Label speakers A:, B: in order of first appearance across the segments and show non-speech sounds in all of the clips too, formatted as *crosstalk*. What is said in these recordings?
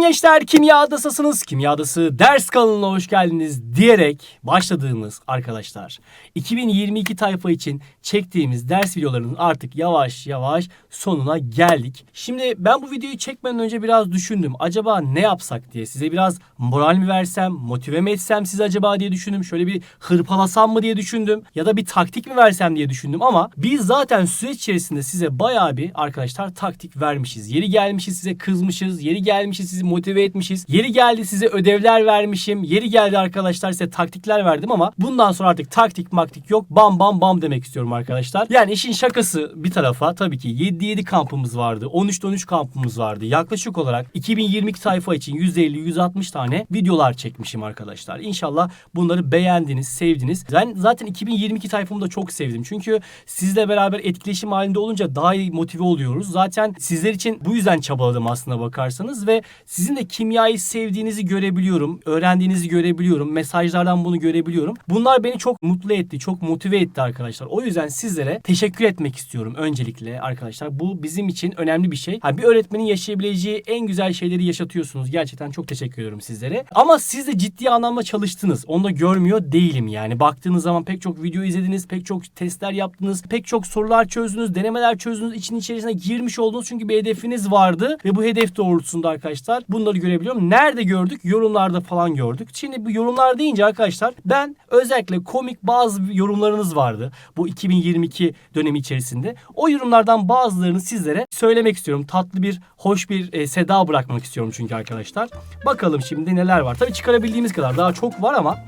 A: Selam gençler, Kimya Adası'sınız. Kimya Adası ders kanalına hoş geldiniz diyerek başladığımız arkadaşlar. 2022 tayfa için çektiğimiz ders videolarının artık yavaş yavaş sonuna geldik. Şimdi ben bu videoyu çekmeden önce biraz düşündüm. Acaba ne yapsak diye size biraz moral mi versem, motive mi etsem size acaba diye düşündüm. Şöyle bir hırpalasam mı diye düşündüm. Ya da bir taktik mi versem diye düşündüm ama biz zaten süreç içerisinde size bayağı bir arkadaşlar taktik vermişiz. Yeri gelmişiz size kızmışız. Yeri gelmişiz sizi motive etmişiz. Yeri geldi size ödevler vermişim. Yeri geldi arkadaşlar size taktikler verdim ama bundan sonra artık taktik maktik yok. Bam bam bam demek istiyorum arkadaşlar. Yani işin şakası bir tarafa tabii ki 7-7 kampımız vardı. 13'te 13 kampımız vardı. Yaklaşık olarak 2022 sayfa için 150-160 tane videolar çekmişim arkadaşlar. İnşallah bunları beğendiniz, sevdiniz. Ben zaten 2022 sayfamı da çok sevdim. Çünkü sizle beraber etkileşim halinde olunca daha iyi motive oluyoruz. Zaten sizler için bu yüzden çabaladım aslına bakarsanız ve sizin de kimyayı sevdiğinizi görebiliyorum. Öğrendiğinizi görebiliyorum. Mesajlardan bunu görebiliyorum. Bunlar beni çok mutlu etti, çok motive etti arkadaşlar. O yüzden sizlere teşekkür etmek istiyorum öncelikle arkadaşlar. Bu bizim için önemli bir şey. Ha, bir öğretmenin yaşayabileceği en güzel şeyleri yaşatıyorsunuz. Gerçekten çok teşekkür ediyorum sizlere. Ama siz de ciddi anlamda çalıştınız. Onu da görmüyor değilim yani. Baktığınız zaman pek çok video izlediniz, pek çok testler yaptınız, pek çok sorular çözdünüz, denemeler çözdünüz, için içerisine girmiş oldunuz çünkü bir hedefiniz vardı ve bu hedef doğrultusunda arkadaşlar bunları görebiliyorum. Nerede gördük? Yorumlarda falan gördük. Şimdi bu yorumlar deyince arkadaşlar ben özellikle komik bazı yorumlarınız vardı bu 2022 dönemi içerisinde. O yorumlardan bazılarını sizlere söylemek istiyorum. Tatlı bir, hoş bir e, seda bırakmak istiyorum çünkü arkadaşlar. Bakalım şimdi neler var. Tabii çıkarabildiğimiz kadar daha çok var ama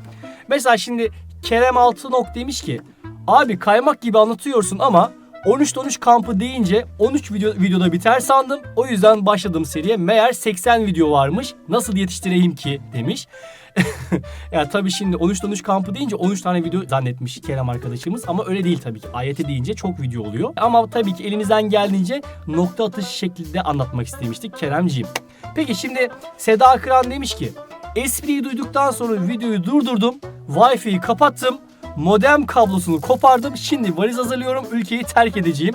A: mesela şimdi Kerem Altınok demiş ki abi kaymak gibi anlatıyorsun ama 13'te 13 kampı deyince 13 video, videoda biter sandım. O yüzden başladım seriye. Meğer 80 video varmış. Nasıl yetiştireyim ki demiş. *laughs* ya tabii şimdi 13'te 13 kampı deyince 13 tane video zannetmiş Kerem arkadaşımız. Ama öyle değil tabii ki. Ayeti deyince çok video oluyor. Ama tabii ki elimizden geldiğince nokta atışı şeklinde anlatmak istemiştik Keremciğim. Peki şimdi Seda Kıran demiş ki Espriyi duyduktan sonra videoyu durdurdum. Wi-Fi'yi kapattım modem kablosunu kopardım. Şimdi valiz hazırlıyorum. Ülkeyi terk edeceğim.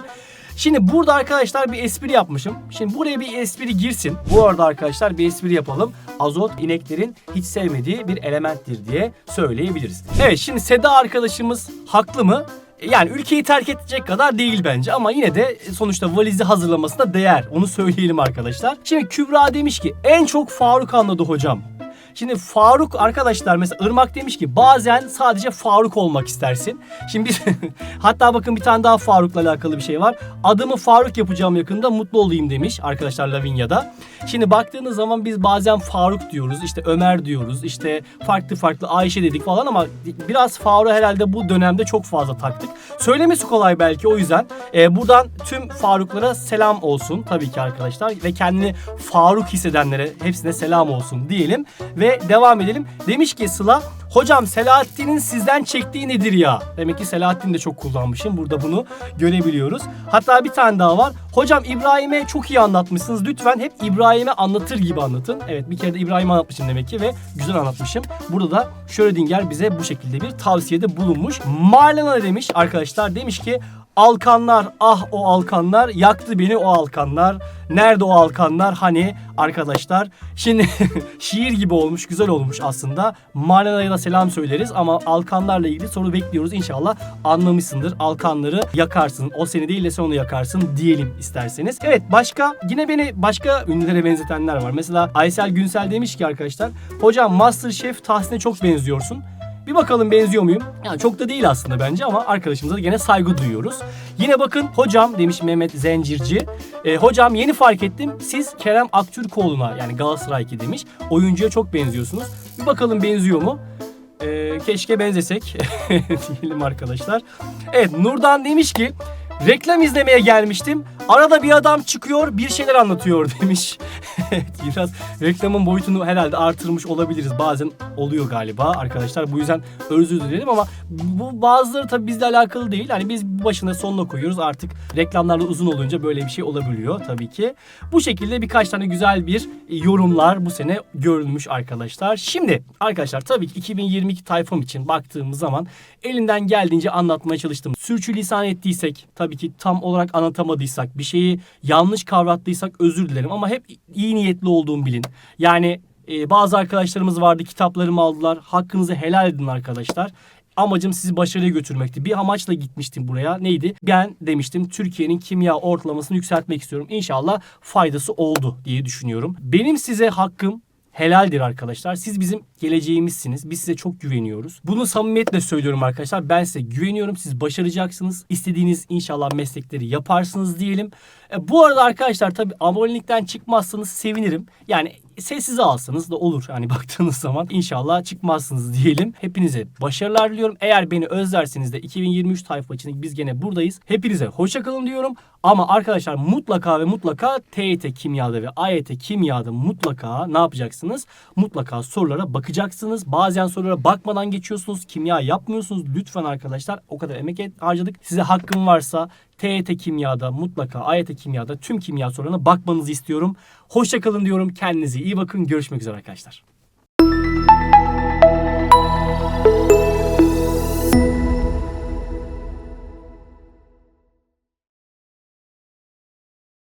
A: Şimdi burada arkadaşlar bir espri yapmışım. Şimdi buraya bir espri girsin. Bu arada arkadaşlar bir espri yapalım. Azot ineklerin hiç sevmediği bir elementtir diye söyleyebiliriz. Evet şimdi Seda arkadaşımız haklı mı? Yani ülkeyi terk edecek kadar değil bence ama yine de sonuçta valizi hazırlamasına değer. Onu söyleyelim arkadaşlar. Şimdi Kübra demiş ki en çok Faruk anladı hocam. Şimdi Faruk arkadaşlar mesela Irmak demiş ki bazen sadece Faruk olmak istersin. Şimdi biz *laughs* hatta bakın bir tane daha Faruk'la alakalı bir şey var. Adımı Faruk yapacağım yakında mutlu olayım demiş arkadaşlar Lavinia'da. Şimdi baktığınız zaman biz bazen Faruk diyoruz işte Ömer diyoruz işte farklı farklı Ayşe dedik falan ama biraz Faruk herhalde bu dönemde çok fazla taktık. Söylemesi kolay belki o yüzden. Ee, buradan tüm Faruklara selam olsun tabii ki arkadaşlar ve kendini Faruk hissedenlere hepsine selam olsun diyelim ve devam edelim. Demiş ki Sıla Hocam Selahattin'in sizden çektiği nedir ya? Demek ki Selahattin de çok kullanmışım. Burada bunu görebiliyoruz. Hatta bir tane daha var. Hocam İbrahim'e çok iyi anlatmışsınız. Lütfen hep İbrahim'e anlatır gibi anlatın. Evet bir kere de İbrahim'e anlatmışım demek ki ve güzel anlatmışım. Burada da Schrödinger bize bu şekilde bir tavsiyede bulunmuş. Marlena demiş arkadaşlar demiş ki Alkanlar ah o alkanlar yaktı beni o alkanlar. Nerede o alkanlar hani arkadaşlar. Şimdi *laughs* şiir gibi olmuş güzel olmuş aslında. Marlena'ya da selam söyleriz ama alkanlarla ilgili soru bekliyoruz. İnşallah anlamışsındır. Alkanları yakarsın. O seni değil de sen onu yakarsın diyelim isterseniz. Evet başka yine beni başka ünlülere benzetenler var. Mesela Aysel Günsel demiş ki arkadaşlar. Hocam Masterchef Tahsin'e çok benziyorsun. Bir bakalım benziyor muyum? Yani çok da değil aslında bence ama arkadaşımıza da gene saygı duyuyoruz. Yine bakın hocam demiş Mehmet Zencirci. E, hocam yeni fark ettim siz Kerem Aktürkoğlu'na yani Galatasaray 2 demiş. Oyuncuya çok benziyorsunuz. Bir bakalım benziyor mu? E, keşke benzesek *laughs* diyelim arkadaşlar. Evet Nurdan demiş ki Reklam izlemeye gelmiştim. Arada bir adam çıkıyor bir şeyler anlatıyor *laughs* demiş. Biraz reklamın boyutunu herhalde artırmış olabiliriz. Bazen oluyor galiba arkadaşlar. Bu yüzden özür dilerim ama bu bazıları tabii bizle alakalı değil. Hani biz başına sonuna koyuyoruz. Artık reklamlarla uzun olunca böyle bir şey olabiliyor tabii ki. Bu şekilde birkaç tane güzel bir yorumlar bu sene görülmüş arkadaşlar. Şimdi arkadaşlar tabii ki 2022 tayfam için baktığımız zaman Elinden geldiğince anlatmaya çalıştım. Sürçülisan ettiysek, tabii ki tam olarak anlatamadıysak, bir şeyi yanlış kavrattıysak özür dilerim. Ama hep iyi niyetli olduğumu bilin. Yani e, bazı arkadaşlarımız vardı kitaplarımı aldılar. Hakkınızı helal edin arkadaşlar. Amacım sizi başarıya götürmekti. Bir amaçla gitmiştim buraya. Neydi? Ben demiştim Türkiye'nin kimya ortalamasını yükseltmek istiyorum. İnşallah faydası oldu diye düşünüyorum. Benim size hakkım helaldir arkadaşlar. Siz bizim geleceğimizsiniz. Biz size çok güveniyoruz. Bunu samimiyetle söylüyorum arkadaşlar. Ben size güveniyorum. Siz başaracaksınız. İstediğiniz inşallah meslekleri yaparsınız diyelim. E, bu arada arkadaşlar tabii abonelikten çıkmazsanız sevinirim. Yani sessize alsanız da olur. Yani *laughs* baktığınız zaman inşallah çıkmazsınız diyelim. Hepinize başarılar diliyorum. Eğer beni özlerseniz de 2023 tayfa için biz gene buradayız. Hepinize hoşça kalın diyorum. Ama arkadaşlar mutlaka ve mutlaka TYT kimyada ve AYT kimyada mutlaka ne yapacaksınız? Mutlaka sorulara bakacaksınız. Bazen sorulara bakmadan geçiyorsunuz. Kimya yapmıyorsunuz. Lütfen arkadaşlar o kadar emek harcadık. Size hakkım varsa TYT kimyada mutlaka AYT kimyada tüm kimya sorularına bakmanızı istiyorum. Hoşça kalın diyorum. Kendinize iyi bakın. Görüşmek üzere arkadaşlar.